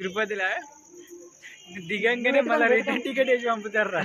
తిరుపతిలో? దిగంగానే మళ్ళీ return ticket వేసి పంపుతారు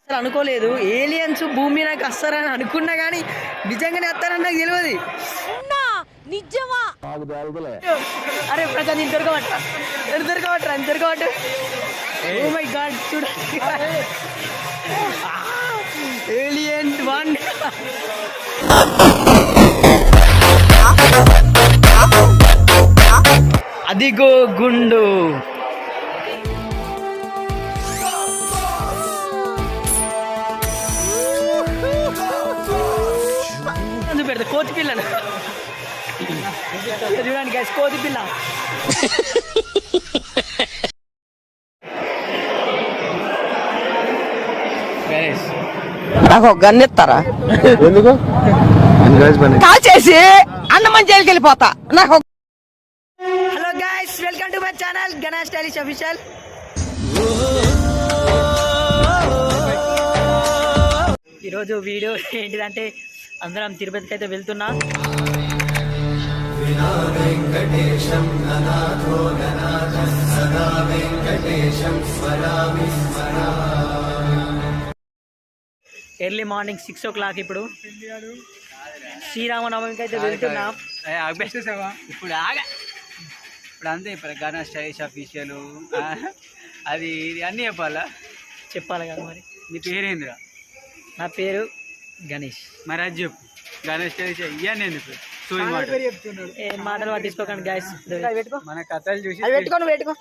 అసలు అనుకోలేదు. ఏలియన్స్ భూమి మీదకి వస్తారని అనుకున్నా కానీ నిజంగానే వస్తారని నాకు తెలియదు నిజమా? అరే ప్రజలు ఇంత దొరకబట్ట ఎంత దొరకబట్ట ఎంత దొరకబట్ట ఓ మై గాడ్ చూడ. ఏలియన్ వన్ అదిగో గుండు. పెడతా కోతి పిల్ల చూడండి గైస్ కోతి పిల్ల. నాకు గన్ ఇస్తారా? ఎందుకు? కాల్చేసి అన్నమని జైలుకి వెళ్ళిపోతా. నాకు hello guys welcome to my channel Ganesh stylish official. ఈరోజు వీడియో ఏంటిదంటే అందరం తిరుపతికి అయితే వెళ్తున్నా. Early morning six o'clock ఇప్పుడు. శ్రీరామనవమికి అయితే వెళ్తున్నాం. ఇప్పుడు ఆగా. ఇప్పుడు అంతే ఇప్పుడు గణ స్టైలిష్ అఫీషియల్ అది ఇది అన్నీ చెప్పాలా? చెప్పాలి కదా మరి. నీ పేరేంద్ర? నా పేరు గణేష్. మరి అది చెప్పు. గణ స్టైలిష్ ఇవన్నీ ఎందుకు? మాటలు. పట్టించుకోకండి గాయస్ పెట్టుకో. మన కథలు చూసి అవి పెట్టుకో నువ్వు పెట్టుకో.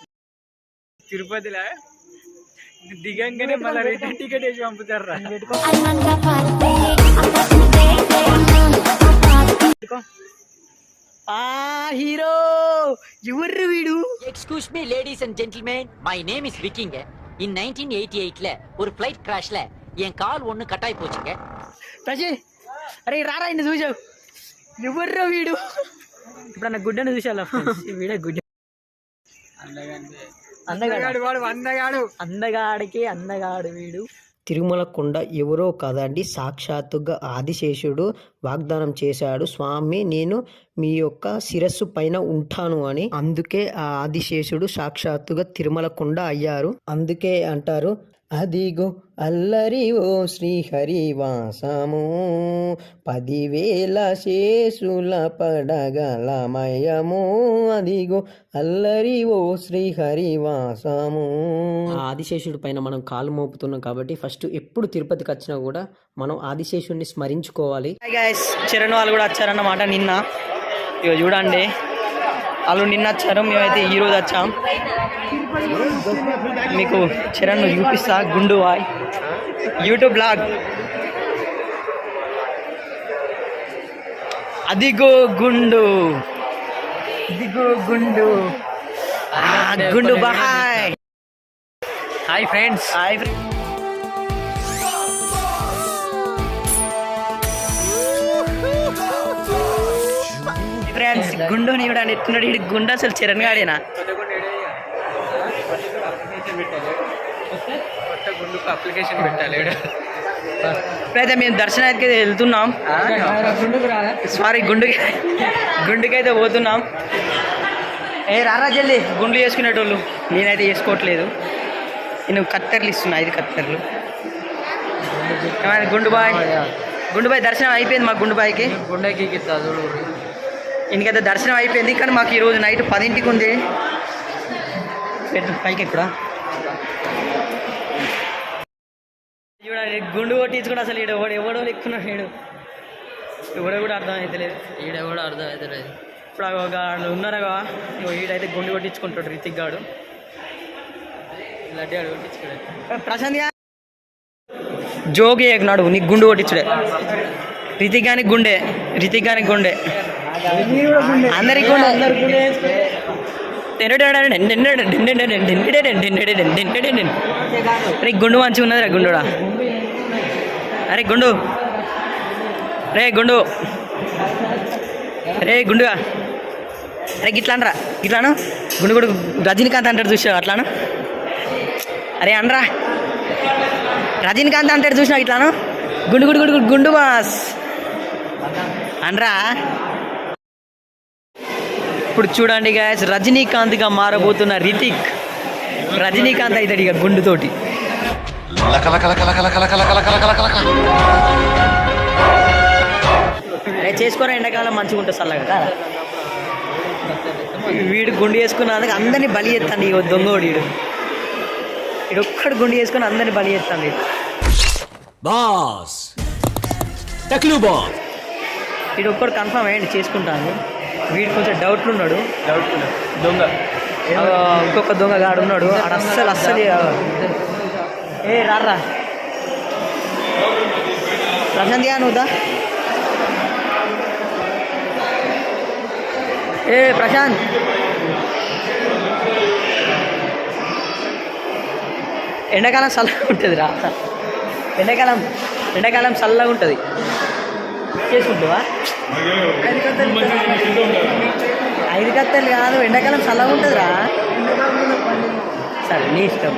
తిరుపతిలో? దిగంగానే మళ్ళీ రిటర్న్ టికెట్ వేసి పంపుతారు రా పెట్టుకో ఆ హీరో ఎవర్రు వీడు excuse me ladies and gentleman my name is விக்கிங்க in nineteen eighty எயிட்ல ஒரு ஃபிளைட் கிராஷ்ல என் கால் ஒண்ணு கட்டாய் போச்சுங்க ప్రజీ అరే రారా ఇన్ని చూసావు ఎవర్రా వీడు ఇప్పుడు అన్న గుడ్డను చూసాలా వీడే గుడ్డ అందగాడు. వాడు అందగాడు అందగాడికి అందగాడు వీడు. తిరుమల కొండ ఎవరో కదండి సాక్షాత్తుగా ఆదిశేషుడు వాగ్దానం చేశాడు. స్వామి నేను మీ యొక్క శిరస్సు పైన ఉంటాను అని. అందుకే ఆ ఆదిశేషుడు సాక్షాత్తుగా తిరుమల కొండ అయ్యారు. అందుకే అంటారు అదిగో అల్లరి ఓ శ్రీహరివాసము. పదివేల శేషుల పడగలమయము అదిగో అల్లరి ఓ శ్రీహరివాసము ఆదిశేషుడి పైన మనం కాలు మోపుతున్నాం కాబట్టి ఫస్ట్ ఎప్పుడు తిరుపతికి వచ్చినా కూడా మనం ఆదిశేషుడిని స్మరించుకోవాలి. చరణ్ వాళ్ళు కూడా వచ్చారన్నమాట నిన్న. ఇక చూడండి. వాళ్ళు నిన్న వచ్చారు మేమైతే ఈ రోజు వచ్చాం. మీకు చరణ్ చూపిస్తా గుండు వాయ్. యూట్యూబ్ బ్లాగ్ అదిగో గుండు. అదిగో గుండు. ఆ, గుండు boy. Hi friends. Hi friends. గుండుని చూడండి ఎత్తున్నాడు ఇడు గుండు అసలు చరణ్ గాడేనా? అప్లికేషన్ పెట్టాలి. ఇప్పుడైతే మేము దర్శనానికి అయితే వెళ్తున్నాం. సారీ గుండుకి గుండుకైతే పోతున్నాం. ఏ రారా జల్లి గుండు చేసుకునేటోళ్ళు నేనైతే చేసుకోవట్లేదు. నేను కత్తెరలు ఇస్తున్నా ఐదు కత్తెరలు. గుండు బాయ్? గుండు బాయ్ దర్శనం అయిపోయింది మా గుండు బాయ్కి? గుండెకి ఇంకైతే దర్శనం అయిపోయింది. కానీ మాకు ఈరోజు నైట్ పదింటికి ఉంది. పెట్టు పైకి ఎక్కడా? చూడండి గుండు కొట్టించుకుంటే అసలు ఈడు ఎవడు ఎవడో లెక్కున్నాడు వీడు. ఎవడో కూడా అర్థం అవుతలేదు ఈడ కూడా అర్థం అవుతలేదు ఇప్పుడు ఒక వాళ్ళు ఉన్నారుగా ఇగో ఈడైతే గుండు కొట్టించుకుంటాడు రితిక్ గాడు. లడ్డు ఆడు కొట్టించుకోలేదు ప్రశాంత్ జోగి ఎక్కినాడు నీకు గుండు కొట్టించుడే. రితిక్ గుండె రితిక్ గానికి గుండె. అందరికి గుండె. రే గుండు మంచిగా ఉన్నది రే గుండుడా. అరే గుండు. రే గుండు. రే గుండుగా. అరే గిట్లానరా గిట్లాను. గుండు గుడు రజనీకాంత్ అంటాడు చూసావు అట్లాను? అరే అనరా. రజనీకాంత్ అంటాడు చూసినావు ఇట్లాను? గుండు గుడు గుడు గుండు బాస్. అనరా. ఇప్పుడు చూడండి గాయస్ రజనీకాంత్గా మారబోతున్న రితిక్. రజనీకాంత్ అవుతాడు ఇక గుండుతోటి. చేసుకోరా ఎండాకాలం మంచిగా ఉంటుంది చల్లగా. కదా వీడు గుండు చేసుకున్నందుకు అందరినీ బలి చేస్తాను ఇక దొంగోడు వీడు. వీడు ఒక్కడు గుండు చేసుకుని అందరినీ బలి చేస్తాను బాస్. టక్లు బాస్. వీడు ఒక్కడు కన్ఫర్మ్ అయ్యండి చేసుకుంటాను. వీడు కొంచెం డౌట్లు ఉన్నాడు. డౌట్ దొంగ. ఇంకొక దొంగ గాడు ఉన్నాడు. ఆడ అస్సలు అస్సలు ఏ రారా ప్రశాంత్ నువ్వుదా ఏ ప్రశాంత్. ఎండాకాలం చల్లగా ఉంటుంది రా ఎండాకాలం ఎండాకాలం చల్లగా ఉంటుంది. చేసుకుంటావా? ఐదు కత్తలు కాదు ఎండాకాలం చల్లగా ఉంటుందిరా. సరే నీ ఇష్టం.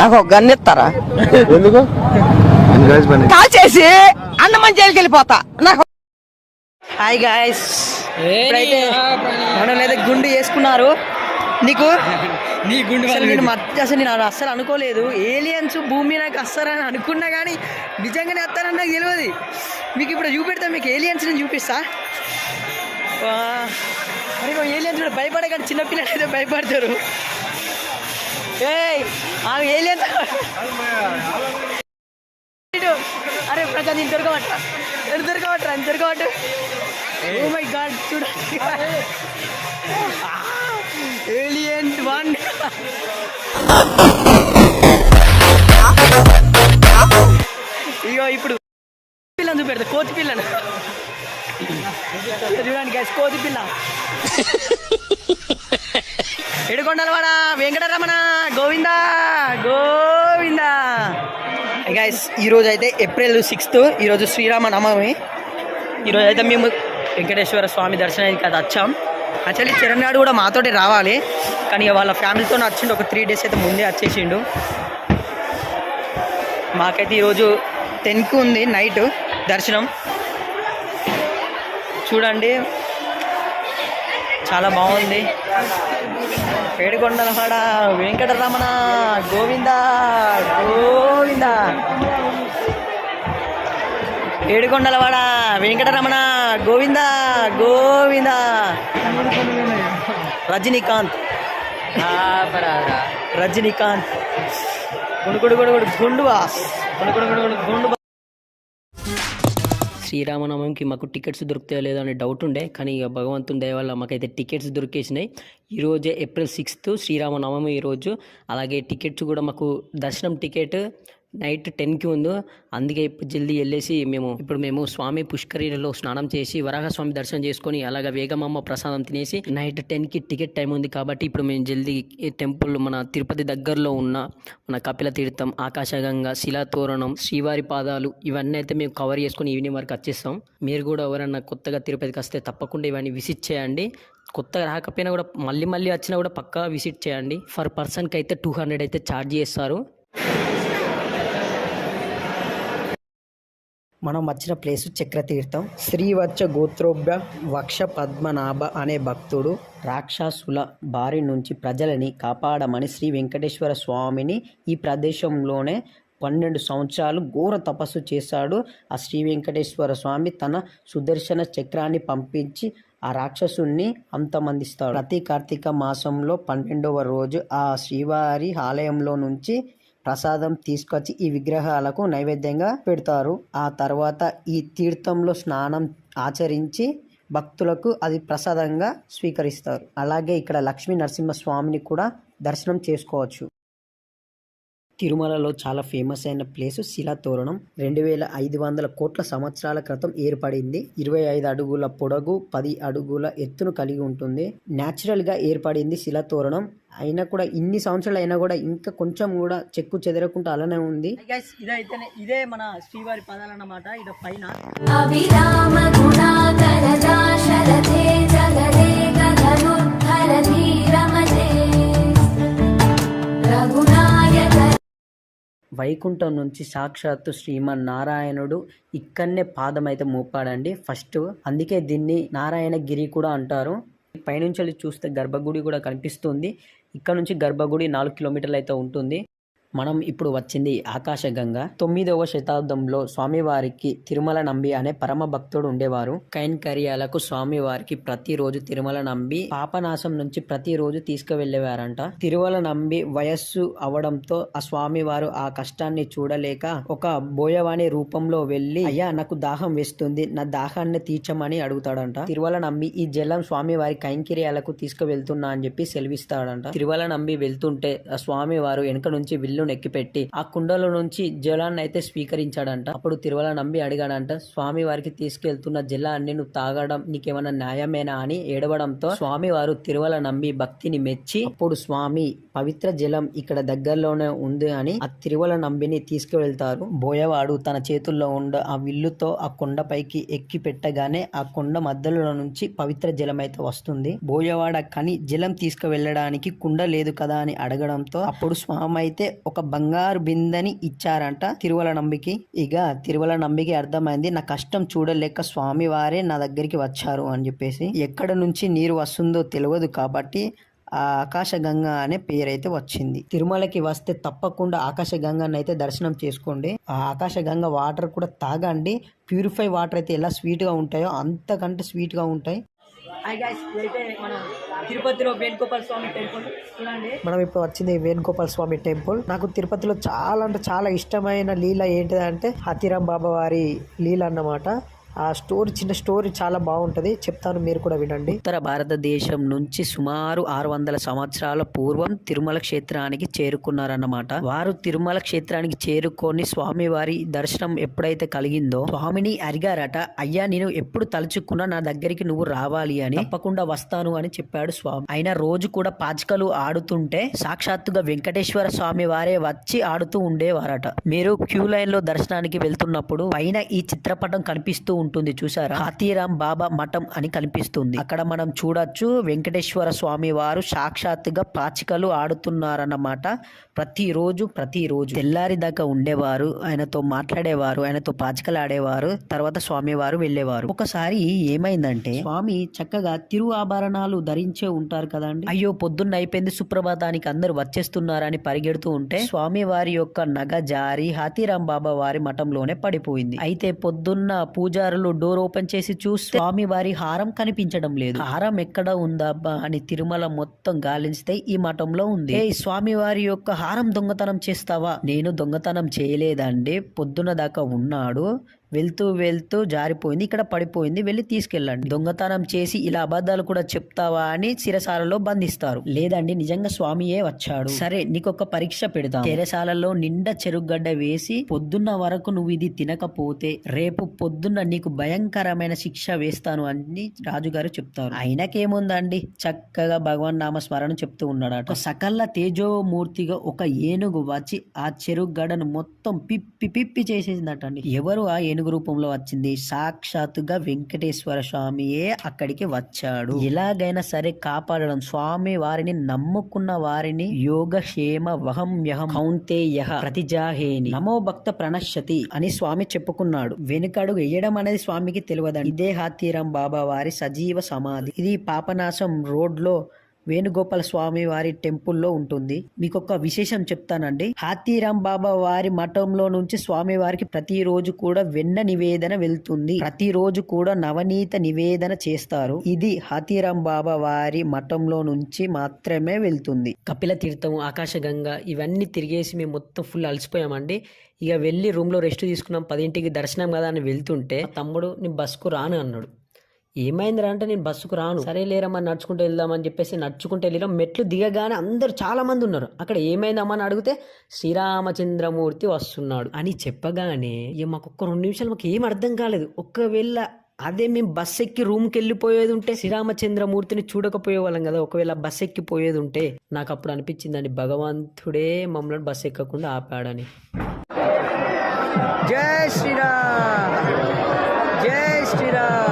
నాకు గన్నెత్తారా? ఎందుకు? ఎంకరేజ్ పని కాల్ చేసి అన్నమని జైలుకి వెళ్ళిపోతా. నాకు హాయ్ గాయస్ ఇప్పుడైతే అయితే గుండు వేసుకున్నారు నీకు? నీ గుండు అసలు నేను మధ్య అసలు నేను అస్సలు అనుకోలేదు. ఏలియన్స్ భూమి నాకు వస్తారని అనుకున్నా కానీ నిజంగానే వస్తారని నాకు తెలియదు మీకు ఇప్పుడు చూపెడతా మీకు ఏలియన్స్ నేను చూపిస్తా. మరి ఏలియన్స్ కూడా భయపడే కానీ చిన్నపిల్లలు అయితే భయపడతారు. ఆమె ఏలియన్స్ అరే ప్రజలు ఇంత దొరకబట్ట ఎంత దొరకబట్ట ఎంత దొరకబట్ట ఓ మై గాడ్ చూడండి ఏలియన్ వన్ ఇగో ఇప్పుడు పిల్లని చూపెడతా కోతి పిల్లను. చూడండి గైస్ కోతి పిల్ల. ఎడుకొండలవాడ వెంకటరమణ గోవిందా గోవిందా. గైస్ ఈరోజు అయితే ఏప్రిల్ సిక్స్త్ ఈరోజు శ్రీరామ నవమి. ఈరోజు అయితే మేము వెంకటేశ్వర స్వామి దర్శనానికి అది వచ్చాం. యాక్చువల్లీ చిరణ్ గారు కూడా మాతోటి రావాలి కానీ వాళ్ళ ఫ్యామిలీతో వచ్చిండు ఒక త్రీ డేస్ అయితే ముందే వచ్చేసిండు. మాకైతే ఈరోజు టెన్కి ఉంది నైట్ దర్శనం. చూడండి చాలా బాగుంది. ఏడుకొండలవాడ వెంకటరమణ గోవిందా గోవింద ఏడుకొండలవాడ వెంకటరమణ గోవింద గోవింద. రజనీకాంత్. రజనీకాంత్. గుండు శ్రీరామనవమికి మాకు టికెట్స్ దొరుకుతాయో లేదో అనే డౌట్ ఉండే కానీ ఇక భగవంతుని దయ వల్ల మాకైతే టికెట్స్ దొరికేసినాయి. ఈరోజే ఏప్రిల్ సిక్స్త్ శ్రీరామనవమి ఈరోజు అలాగే టికెట్స్ కూడా మాకు దర్శనం టికెట్ నైట్ టెన్కి ఉందో అందుకే ఇప్పుడు జల్దీ వెళ్ళేసి మేము ఇప్పుడు మేము స్వామి పుష్కరిలో స్నానం చేసి వరాహస్వామి దర్శనం చేసుకొని అలాగే వేగమమ్మ ప్రసాదం తినేసి నైట్ టెన్కి టికెట్ టైం ఉంది కాబట్టి ఇప్పుడు మేము జల్దీ టెంపుల్ మన తిరుపతి దగ్గరలో ఉన్న మన కపిల తీర్థం ఆకాశగంగా శిలాతోరణం శ్రీవారి పాదాలు ఇవన్నీ అయితే మేము కవర్ చేసుకొని ఈవినింగ్ వరకు వచ్చేస్తాం. మీరు కూడా ఎవరన్నా కొత్తగా తిరుపతికి వస్తే తప్పకుండా ఇవన్నీ విజిట్ చేయండి. కొత్తగా రాకపోయినా కూడా మళ్ళీ మళ్ళీ వచ్చినా కూడా పక్కా విజిట్ చేయండి. ఫర్ పర్సన్కి అయితే టూ హండ్రెడ్ అయితే ఛార్జ్ చేస్తారు. మనం వచ్చిన ప్లేస్ చక్రతీర్థం. శ్రీవత్స గోత్రోభ్య వక్ష పద్మనాభ అనే భక్తుడు రాక్షసుల బారి నుంచి ప్రజలని కాపాడమని శ్రీ వెంకటేశ్వర స్వామిని ఈ ప్రదేశంలోనే పన్నెండు సంవత్సరాలు ఘోర తపస్సు చేశాడు. ఆ శ్రీ వెంకటేశ్వర స్వామి తన సుదర్శన చక్రాన్ని పంపించి ఆ రాక్షసుణ్ణి అంతమందిస్తాడు. ప్రతి కార్తీక మాసంలో పన్నెండవ రోజు ఆ శ్రీవారి ఆలయంలో నుంచి ప్రసాదం తీసుకొచ్చి ఈ విగ్రహాలకు నైవేద్యంగా పెడతారు. ఆ తర్వాత ఈ తీర్థంలో స్నానం ఆచరించి భక్తులకు అది ప్రసాదంగా స్వీకరిస్తారు. అలాగే ఇక్కడ లక్ష్మీ నరసింహస్వామిని కూడా దర్శనం చేసుకోవచ్చు. తిరుమలలో చాలా ఫేమస్ అయిన ప్లేస్ శిలాతోరణం రెండు వేల ఐదు వందల కోట్ల సంవత్సరాల క్రితం ఏర్పడింది. ఇరవై ఐదు అడుగుల పొడగు పది అడుగుల ఎత్తును కలిగి ఉంటుంది. న్యాచురల్గా ఏర్పడింది శిలాతోరణం అయినా కూడా ఇన్ని సంవత్సరాలు అయినా కూడా ఇంకా కొంచెం కూడా చెక్కు చెదరకుండా అలానే ఉంది. ఇదైతే ఇదే మన శ్రీవారి పదాలు అన్నమాట. ఇది పైన. వైకుంఠం నుంచి సాక్షాత్తు శ్రీమన్నారాయణుడు ఇక్కడనే పాదం అయితే మోపాడండి. ఫస్ట్ అందుకే దీన్ని నారాయణగిరి కూడా అంటారు. పైనుంచి వెళ్ళి చూస్తే గర్భగుడి కూడా కనిపిస్తుంది. ఇక్కడ నుంచి గర్భగుడి నాలుగు కిలోమీటర్లు అయితే ఉంటుంది. మనం ఇప్పుడు వచ్చింది ఆకాశగంగ తొమ్మిదవ శతాబ్దంలో స్వామివారికి తిరుమల నంబి అనే పరమ భక్తుడు ఉండేవారు. కైన్కర్యాలకు స్వామివారికి ప్రతిరోజు తిరుమల నంబి పాపనాశం నుంచి ప్రతిరోజు తీసుకువెళ్ళేవారంట. తిరుమల నంబి వయస్సు అవడంతో ఆ స్వామివారు ఆ కష్టాన్ని చూడలేక ఒక బోయవాణి రూపంలో వెళ్ళి అయ్యా నాకు దాహం వేస్తుంది నా దాహాన్ని తీర్చమని అడుగుతాడంట. తిరుమల నంబి ఈ జలం స్వామివారి కైంకర్యాలకు తీసుకువెళ్తున్నా అని చెప్పి సెలవిస్తాడంట. తిరుమల నంబి వెళ్తుంటే ఆ స్వామివారు వెనుక నుంచి విల్లు నెక్కిపెట్టి ఆ కుండలో నుంచి జలాన్ని అయితే స్వీకరించాడంట. అప్పుడు తిరుమల నంబి అడిగాడంట స్వామి వారికి తీసుకెళ్తున్న జలాన్ని నువ్వు తాగడం నీకేమైనా న్యాయమేనా? అని ఏడవడంతో స్వామి వారు తిరుమల నంబి భక్తిని మెచ్చి అప్పుడు స్వామి పవిత్ర జలం ఇక్కడ దగ్గరలోనే ఉంది అని ఆ తిరుమల నంబిని తీసుకువెళ్తారు. బోయవాడు తన చేతుల్లో ఉండ ఆ విల్లుతో ఆ కొండపైకి ఎక్కి పెట్టగానే ఆ కొండ మధ్యలో నుంచి పవిత్ర జలం అయితే వస్తుంది. బోయవాడ కని జలం తీసుకువెళ్ళడానికి కుండ లేదు కదా అని అడగడంతో అప్పుడు స్వామి అయితే ఒక బంగారు బిందని ఇచ్చారంట. తిరుమల నంబికి. ఇక తిరుమల నంబికి అర్థమైంది నా కష్టం చూడలేక స్వామి వారే నా దగ్గరికి వచ్చారు అని చెప్పేసి. ఎక్కడ నుంచి నీరు వస్తుందో తెలియదు కాబట్టి ఆ ఆకాశగంగా అనే పేరైతే వచ్చింది. తిరుమలకి వస్తే తప్పకుండా ఆకాశగంగను అయితే దర్శనం చేసుకోండి. ఆ ఆకాశగంగ వాటర్ కూడా తాగండి. ప్యూరిఫై వాటర్ అయితే ఎలా స్వీట్గా ఉంటాయో అంతకంటే స్వీట్గా ఉంటాయి. తిరుపతిలో వేణుగోపాల స్వామి టెంపుల్. చూడండి. మనం ఇప్పుడు వచ్చింది వేణుగోపాల స్వామి టెంపుల్. నాకు తిరుపతిలో చాలా అంటే చాలా ఇష్టమైన లీల ఏంటిదంటే హతిరాం బాబా వారి లీల అన్నమాట. ఆ స్టోరీ చిన్న స్టోరీ చాలా బాగుంటుంది. చెప్తాను మీరు కూడా వినండి. ఉత్తర భారతదేశం నుంచి సుమారు ఆరు వందల సంవత్సరాల పూర్వం తిరుమల క్షేత్రానికి చేరుకున్నారన్నమాట. వారు తిరుమల క్షేత్రానికి చేరుకొని స్వామివారి దర్శనం ఎప్పుడైతే కలిగిందో స్వామిని అరిగారట అయ్యా నేను ఎప్పుడు తలుచుకున్నా నా దగ్గరికి నువ్వు రావాలి అని తప్పకుండా వస్తాను అని చెప్పాడు స్వామి. అయినా రోజు కూడా పాచికలు ఆడుతుంటే సాక్షాత్తుగా వెంకటేశ్వర స్వామి వారే వచ్చి ఆడుతూ ఉండేవారట. మీరు క్యూ లైన్లో దర్శనానికి వెళ్తున్నప్పుడు పైన ఈ చిత్రపటం కనిపిస్తూ ఉంటుంది చూసారా హాతీరాం బాబా మఠం అని కనిపిస్తుంది. అక్కడ మనం చూడొచ్చు వెంకటేశ్వర స్వామి వారు సాక్షాత్తుగా పాచికలు ఆడుతున్నారన్నమాట. ప్రతిరోజు ప్రతిరోజు తెల్లారి దాకా ఉండేవారు ఆయనతో మాట్లాడేవారు ఆయనతో పాచికలు ఆడేవారు తర్వాత స్వామి వారు వెళ్ళేవారు. ఒకసారి ఏమైందంటే స్వామి చక్కగా తిరు ఆభరణాలు ధరించే ఉంటారు కదండి. అయ్యో పొద్దున్న అయిపోయింది సుప్రభాతానికి అందరు వచ్చేస్తున్నారని పరిగెడుతూ ఉంటే స్వామి వారి యొక్క నగ జారి హాతీరాం బాబా వారి మఠంలోనే పడిపోయింది. అయితే పొద్దున్న పూజారులు డోర్ ఓపెన్ చేసి చూస్తే స్వామి వారి హారం కనిపించడం లేదు. హారం ఎక్కడ ఉందబ్బా అని తిరుమల మొత్తం గాలిస్తే ఈ మఠంలో ఉంది. ఏ స్వామి వారి యొక్క హారం దొంగతనం చేస్తావా? నేను దొంగతనం చేయలేదండి. పొద్దున దాకా ఉన్నాడు. వెళ్తూ వెళ్తూ జారిపోయింది ఇక్కడ పడిపోయింది వెళ్ళి తీసుకెళ్ళండి. దొంగతనం చేసి ఇలా అబద్ధాలు కూడా చెప్తావా అని సిరసాలలో బంధిస్తారు. లేదండి నిజంగా స్వామియే వచ్చాడు. సరే నీకు ఒక పరీక్ష పెడతాం చెరసాలలో నిండా చెరుగడ్డ వేసి పొద్దున్న వరకు నువ్వు ఇది తినకపోతే రేపు పొద్దున్న నీకు భయంకరమైన శిక్ష వేస్తాను అని రాజుగారు చెప్తారు. ఆయనకేముందండి చక్కగా భగవాన్ నామ స్మరణ చెప్తూ ఉన్నాడట. ఒక సకల తేజోమూర్తిగా ఒక ఏనుగు వచ్చి ఆ చెరుగడ్డను మొత్తం పిప్పి పిప్పి చేసేసిందటండి. ఎవరు ఆ ఏనుగు రూపంలో వచ్చింది. సాక్షాత్తుగా వెంకటేశ్వర స్వామియే అక్కడికి వచ్చాడు. ఎలాగైనా సరే కాపాడడం. స్వామి వారిని నమ్ముకున్న వారిని యోగక్షేమ వహమ్యహం కౌంతేయ ప్రతిజాహేని నమో భక్త ప్రణశ్యతి అని స్వామి చెప్పుకున్నాడు. వెనుకడు వేయడం అనేది స్వామికి తెలియదండి. ఇదే హాతీరాం బాబా వారి సజీవ సమాధి. ఇది పాపనాశం రోడ్లో వేణుగోపాల స్వామి వారి టెంపుల్లో ఉంటుంది. మీకు ఒక విశేషం చెప్తానండి. హాతీరాం బాబా వారి మఠంలో నుంచి స్వామి వారికి ప్రతిరోజు కూడా వెన్న నివేదన వెళ్తుంది. ప్రతిరోజు కూడా నవనీత నివేదన చేస్తారు. ఇది హాతీరాం బాబా వారి మఠంలో నుంచి మాత్రమే వెళ్తుంది. కపిల తీర్థం ఆకాశగంగా ఇవన్నీ తిరిగేసి మేము మొత్తం ఫుల్ అలసిపోయామండి. ఇక వెళ్ళి రూమ్లో రెస్ట్ తీసుకున్నాం. పదింటికి దర్శనం కదా అని వెళ్తుంటే తమ్ముడు నీ బస్కు రాను అన్నాడు. ఏమైందిరా అంటే నేను బస్సుకు రాను. సరే లేరమ్మా నడుచుకుంటూ వెళ్దామని చెప్పేసి నడుచుకుంటూ వెళ్ళాం మెట్లు దిగగానే అందరు చాలా మంది ఉన్నారు. అక్కడ ఏమైందమ్మా అని అడిగితే శ్రీరామచంద్రమూర్తి వస్తున్నాడు అని చెప్పగానే ఇక మాకు ఒక్క రెండు నిమిషాలు మాకు ఏం అర్థం కాలేదు. ఒకవేళ అదే మేము బస్ ఎక్కి రూమ్కి వెళ్ళిపోయేది ఉంటే శ్రీరామచంద్రమూర్తిని చూడకపోయే వాళ్ళం కదా. ఒకవేళ బస్ ఎక్కిపోయేది ఉంటే నాకు అప్పుడు అనిపించిందండి భగవంతుడే మమ్మల్ని బస్ ఎక్కకుండా ఆపాడని. జై శ్రీరామ్! జై శ్రీరామ్!